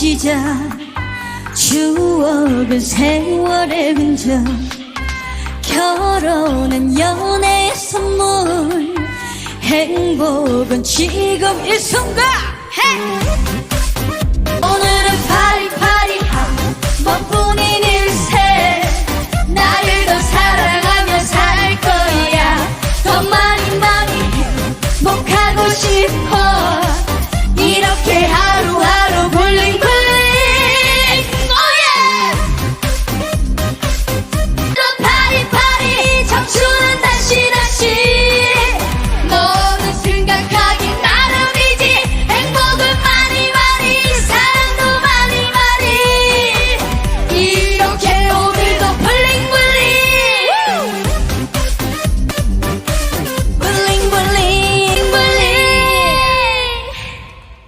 시작. 추억은 세월의 흔적. 결혼은 연애의 선물. 행복은 지금 이 순간. hey! 오늘은 파리파리한 멋뿐인 일생 나를 더 사랑하며 살 거야. 더 많이 많이 행복하고 싶어.